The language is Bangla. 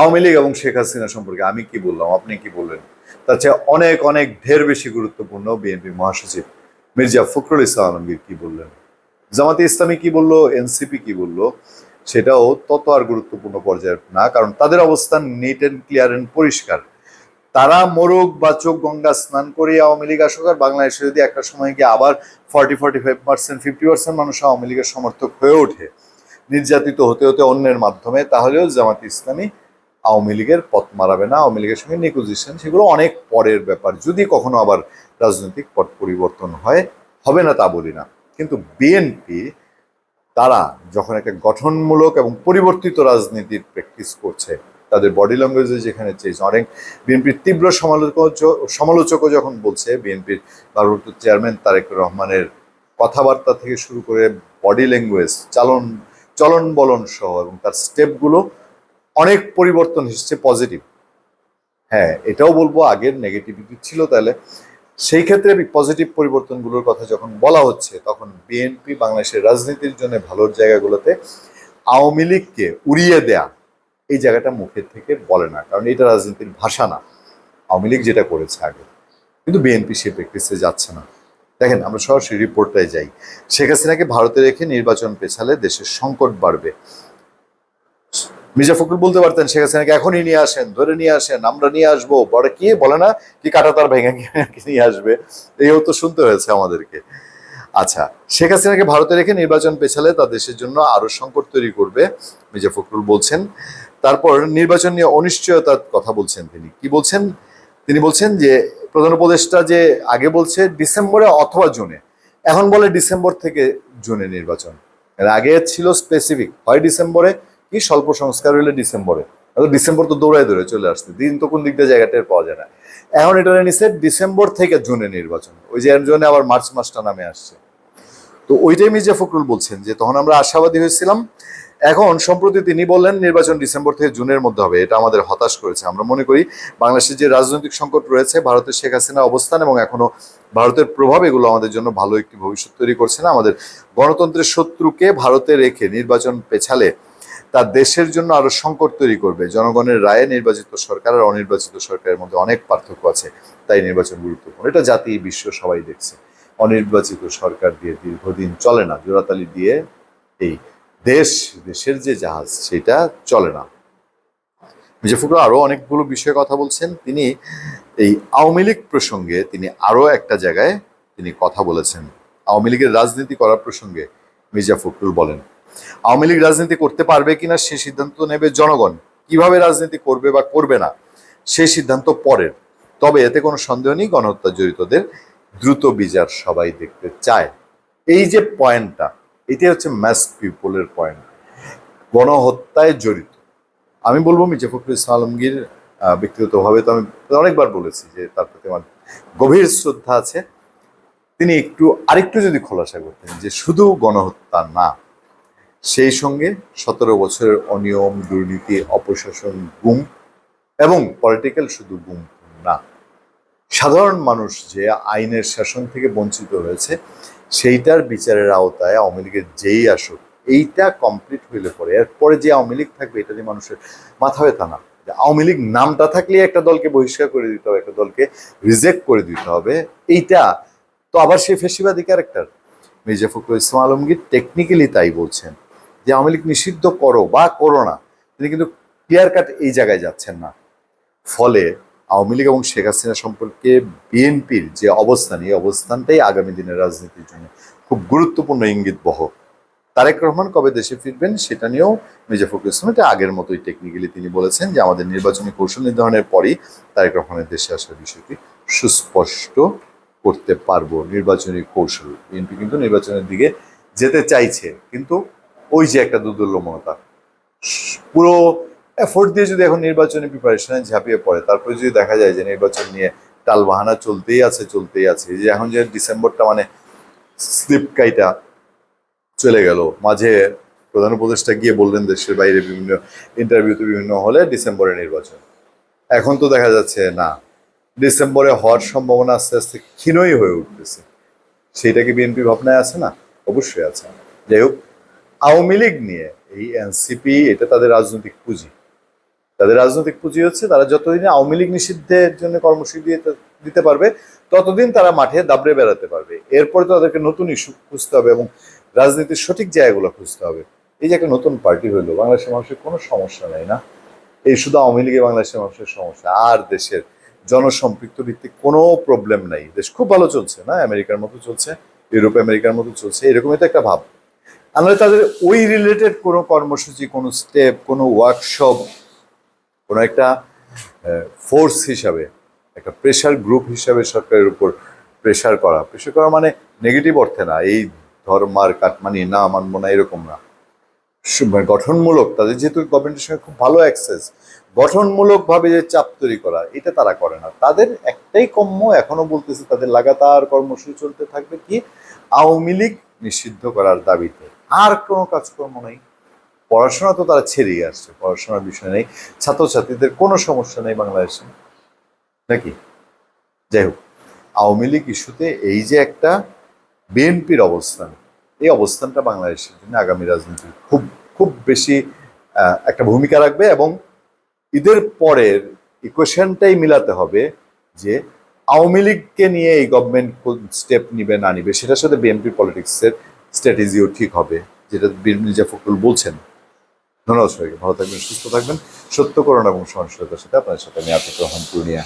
আওয়ামী লীগ এবং শেখ হাসিনা সম্পর্কে আমি কি বললাম, আপনি কি বললেন? তার চেয়ে অনেক অনেক ঢের বেশি গুরুত্বপূর্ণ বিএনপি মহাসচিব মির্জা ফখরুল ইসলাম আলমগীর কি বললেন? জামাতে ইসলামী কি বলল? এনসিপি কি বলল? সেটাও তত আর গুরুত্বপূর্ণ পর্যায়ের না, কারণ তাদের অবস্থান নিট অ্যান্ড ক্লিয়ার অ্যান্ড পরিষ্কার। তারা মোরগ বা চোখ গঙ্গা স্নান করে আওয়ামী লীগ আসুক আর বাংলাদেশে যদি একটা সময় গিয়ে আবার forty forty five percent, fifty percent মানুষ আওয়ামী লীগের সমর্থক হয়ে ওঠে, নির্যাতিত হতে হতে অন্যের মাধ্যমে, তাহলেও জামাত ইসলামী আওয়ামী লীগের পথ মারাবে না, আওয়ামী লীগের সঙ্গে নেগোজিয়েশন সেগুলো অনেক পরের ব্যাপার। যদি কখনো আবার রাজনৈতিক পথ পরিবর্তন হয়, হবে না তা বলি না। কিন্তু বিএনপি তারা যখন একটা গঠনমূলক এবং পরিবর্তিত রাজনীতির প্র্যাকটিস করছে, তাদের বডি ল্যাঙ্গুয়েজে যেখানে চেয়েছে অনেক বিএনপির তীব্র সমালোচক, সমালোচকও যখন বলছে বিএনপির ভারপ্রাপ্ত চেয়ারম্যান তারেক রহমানের কথাবার্তা থেকে শুরু করে বডি ল্যাঙ্গুয়েজ চালন, চলন বলন সহ এবং তার স্টেপগুলো অনেক পরিবর্তন এসেছে পজিটিভ হ্যাঁ এটাও বলব, আগের নেগেটিভিটি ছিল তাহলে। সেই ক্ষেত্রে পজিটিভ পরিবর্তনগুলোর কথা যখন বলা হচ্ছে, তখন বিএনপি বাংলাদেশের রাজনীতির জন্য ভালোর জায়গাগুলোতে আওয়ামী লীগকে উড়িয়ে দেয়া, এই জায়গাটা মুখের থেকে বলে না। কারণ এটা রাজনীতির ভাষা না। আওয়ামী লীগ যেটা করেছে আগে। কিন্তু বিএনপি সে প্র্যাকটিসে যাচ্ছে না। দেখেন, আমরা সরাসরি রিপোর্টটায় যাই। শেখ হাসিনাকে ভারতে রেখে নির্বাচন পেছালে দেশের সংকট বাড়বে। মির্জা ফখরুল বলতে পারতেন, শেখ হাসিনাকে এখনই নিয়ে আসেন, ধরে নিয়ে আসেন, আমরা নিয়ে আসব। পরে কি বলে না, কি কাটা তার ভেঙে নিয়ে আসবে? এইও তো শুনতে হয়েছে আমাদেরকে। আচ্ছা শেখ হাসিনাকে ভারতে রেখে নির্বাচন পেছালে তা দেশের জন্য আরও সংকট তৈরি করবে, মির্জা ফখরুল বলছেন। তারপর নির্বাচন নিয়ে অনিশ্চয়তার কথা বলছেন তিনি। কি বলছেন? তিনি বলছেন যে, প্রধান উপদেষ্টা যে আগে বলছে ডিসেম্বরে অথবা জুনে। এখন বলে ডিসেম্বর থেকে জুনে নির্বাচন। আগে ছিল স্পেসিফিক হয় ডিসেম্বরে কি স্বল্প সংস্কার হলে ডিসেম্বরে? ডিসেম্বর তো দৌড়ায় দৌড়ে চলে আসছে, দিন তো কোন দিক দিয়ে জায়গাটা পাওয়া যায় না। এখন এটা নিছে ডিসেম্বর থেকে জুনে নির্বাচন। ওই যে জন্য আবার মার্চ মাসটা নামে আসছে। তো ওইটাই মির্জা ফখরুল বলছেন যে, তখন আমরা আশাবাদী হয়েছিলাম। এখন সম্প্রতি তিনি বললেন, নির্বাচন ডিসেম্বর থেকে জুনের মধ্যে হবে। এটা আমাদের হতাশ করেছে। আমরা মনে করি, বাংলাদেশের যে রাজনৈতিক সংকট রয়েছে, ভারতের শেখ হাসিনা অবস্থান এবং এখনও ভারতের প্রভাব, এগুলো আমাদের জন্য ভালো একটি ভবিষ্যৎ তৈরি করছে না। আমাদের গণতন্ত্রের শত্রুকে ভারতে রেখে নির্বাচন পেছালে তা দেশের জন্য আরও সংকট তৈরি করবে। জনগণের রায়ে নির্বাচিত সরকার আর অনির্বাচিত সরকারের মধ্যে অনেক পার্থক্য আছে, তাই নির্বাচন গুরুত্বপূর্ণ। এটা জাতি, বিশ্ব সবাই দেখছে। অনির্বাচিত সরকার দিয়ে দীর্ঘদিন চলে না, জোড়াতালি দিয়ে এই দেশ, দেশের যে জাহাজ, সেটা চলে না। মির্জা ফখরুল আরও অনেকগুলো বিষয়ে কথা বলছেন। তিনি এই আওয়ামী লীগ প্রসঙ্গে তিনি আরও একটা জায়গায় তিনি কথা বলেছেন। আওয়ামী লীগের রাজনীতি করার প্রসঙ্গে মির্জা ফখরুল বলেন। আওয়ামী লীগ রাজনীতি করতে পারবে কিনা সে সিদ্ধান্ত নেবে জনগণ। কীভাবে রাজনীতি করবে বা করবে না, সে সিদ্ধান্ত পরের। তবে এতে কোনো সন্দেহ নেই, গণহত্যা জড়িতদের দ্রুত বিচার সবাই দেখতে চায়। এই যে পয়েন্টটা, এটাই হচ্ছে ম্যাস পিপলের পয়েন্ট গণহত্যায় জড়িত। আমি বলব মির্জা ইসলাম আলমগীর ব্যক্তিগতভাবে তো আমি অনেকবার বলেছি যে তার প্রতি আমার গভীর শ্রদ্ধা আছে। তিনি একটু, আরেকটু যদি খোলাসা করতেন যে শুধু গণহত্যা না সেই সঙ্গে সতেরো বছরের অনিয়ম, দুর্নীতি, অপশাসন, গুম এবং পলিটিক্যাল শুধু গুম না। সাধারণ মানুষ যে আইনের শাসন থেকে বঞ্চিত হয়েছে, সেইটার বিচারের আওতায় আওয়ামী লীগের যেই আসুক, এইটা কমপ্লিট হইলে পরে, এরপরে যে আওয়ামী লীগ থাকবে, এটা দিয়ে মানুষের মাথা ব্যথা না। যে আওয়ামী লীগ নামটা থাকলে একটা দলকে বহিষ্কার করে দিতে হবে, একটা দলকে রিজেক্ট করে দিতে হবে, এইটা তো আবার সেই ফেসিবাদী ক্যারেক্টার মির্জা ফখরুল ইসলাম আলমগীর টেকনিক্যালি তাই বলছেন। যে আওয়ামী লীগ নিষিদ্ধ করো বা করো না, তিনি কিন্তু ক্লিয়ার কাট এই জায়গায় যাচ্ছেন না। ফলে আওয়ামী লীগ এবং শেখ হাসিনা সম্পর্কে বিএনপির যে অবস্থান, এই অবস্থানটাই আগামী দিনের রাজনীতির জন্য খুব গুরুত্বপূর্ণ ইঙ্গিত বহ তারেক রহমান কবে দেশে ফিরবেন সেটা নিয়েও মির্জা ফখরুল ইসলাম এটা আগের মতোই টেকনিক্যালি তিনি বলেছেন যে আমাদের নির্বাচনী কৌশল নির্ধারণের পরই তারেক রহমানের দেশে আসার বিষয়টি সুস্পষ্ট করতে পারব। নির্বাচনী কৌশল, বিএনপি কিন্তু নির্বাচনের দিকে যেতে চাইছে, কিন্তু ওই যে একটা দুর্দল্যমনতা। পুরো এফোর্ট দিয়ে যদি এখন নির্বাচনী প্রিপারেশনে ঝাঁপিয়ে পড়ে, তারপরে যদি দেখা যায় যে নির্বাচন নিয়ে টাল বাহানা চলতেই আছে চলতেই আছে, যে এখন যে ডিসেম্বরটা মানে স্লিপ কাইটা চলে গেল। মাঝে প্রধান উপদেষ্টা গিয়ে বললেন দেশের বাইরে বিভিন্ন ইন্টারভিউতে বিভিন্ন হলে ডিসেম্বরে নির্বাচন। এখন তো দেখা যাচ্ছে না। ডিসেম্বরে হওয়ার সম্ভাবনা আস্তে আস্তে ক্ষীণই হয়ে উঠতেছে। সেইটা কি বিএনপি ভাবনায় আছে না? অবশ্যই আছে। যাই হোক আওয়ামী লীগ নিয়ে, এই এনসিপি, এটা তাদের রাজনৈতিক পুঁজি। তাদের রাজনৈতিক পুঁজি হচ্ছে তারা যতদিন আওয়ামী লীগ নিষিদ্ধের জন্য কর্মসূচি দিয়ে দিতে পারবে, ততদিন তারা মাঠে দাবড়ে বেড়াতে পারবে। এরপরে তাদেরকে নতুন ইস্যু খুঁজতে হবে এবং রাজনীতির সঠিক জায়গাগুলো খুঁজতে হবে। এই যে একটা নতুন পার্টি হইল বাংলাদেশের মানুষের কোনো সমস্যা নেই না? এই শুধু আওয়ামী লীগে বাংলাদেশের মানুষের সমস্যা, আর দেশের জনসম্পৃক্ত ভিত্তিক কোনো প্রবলেম নাই। দেশ খুব ভালো চলছে, না? আমেরিকার মতো চলছে, ইউরোপ আমেরিকার মতো চলছে, এরকমই তো একটা ভাব। আমরা তাদের ওই রিলেটেড কোনো কর্মসূচি, কোনো স্টেপ কোনো ওয়ার্কশপ কোনো একটা ফোর্স হিসাবে, একটা প্রেশার গ্রুপ হিসাবে সরকারের উপর প্রেশার করা। প্রেশার করা মানে নেগেটিভ অর্থে না, এই ধর্মার কাটমানি, না মানবো না, এরকম না। মানে গঠনমূলক, তাদের যেহেতু গভর্নমেন্টের সঙ্গে খুব ভালো অ্যাক্সেস গঠনমূলকভাবে যে চাপ তৈরি করা, এটা তারা করে না। তাদের একটাই কম্য এখনও বলতেছে তাদের লাগাতার কর্মসূচি চলতে থাকবে কি, আওয়ামী লীগ নিষিদ্ধ করার দাবিতে। আর কোনো কাজকর্ম নেই। পড়াশোনা তো তারা ছেড়েই আসছে, পড়াশোনার বিষয় নেই। ছাত্রছাত্রীদের কোনো সমস্যা নেই বাংলাদেশে। নাকি? যাই হোক, আওয়ামী লীগ ইস্যুতে এই যে একটা বিএনপির অবস্থান, এই অবস্থানটা বাংলাদেশের জন্য আগামী রাজনীতির খুব খুব বেশি একটা ভূমিকা রাখবে এবং ঈদের পরের ইকুয়েশনটাই মিলাতে হবে যে আওয়ামী লীগকে নিয়ে এই গভর্নমেন্ট কোন স্টেপ নিবে, না নিবে, সেটার সাথে বিএনপি পলিটিক্সের স্ট্র্যাটেজিও ঠিক হবে, যেটা মির্জা ফখরুল বলছেন। ধন্যবাদ সবাইকে, ভালো থাকবেন, সুস্থ থাকবেন। সত্যকরণ এবং সহনশীলতার সাথে আপনার সাথে আমি আতিক রহমান পূর্ণিয়া।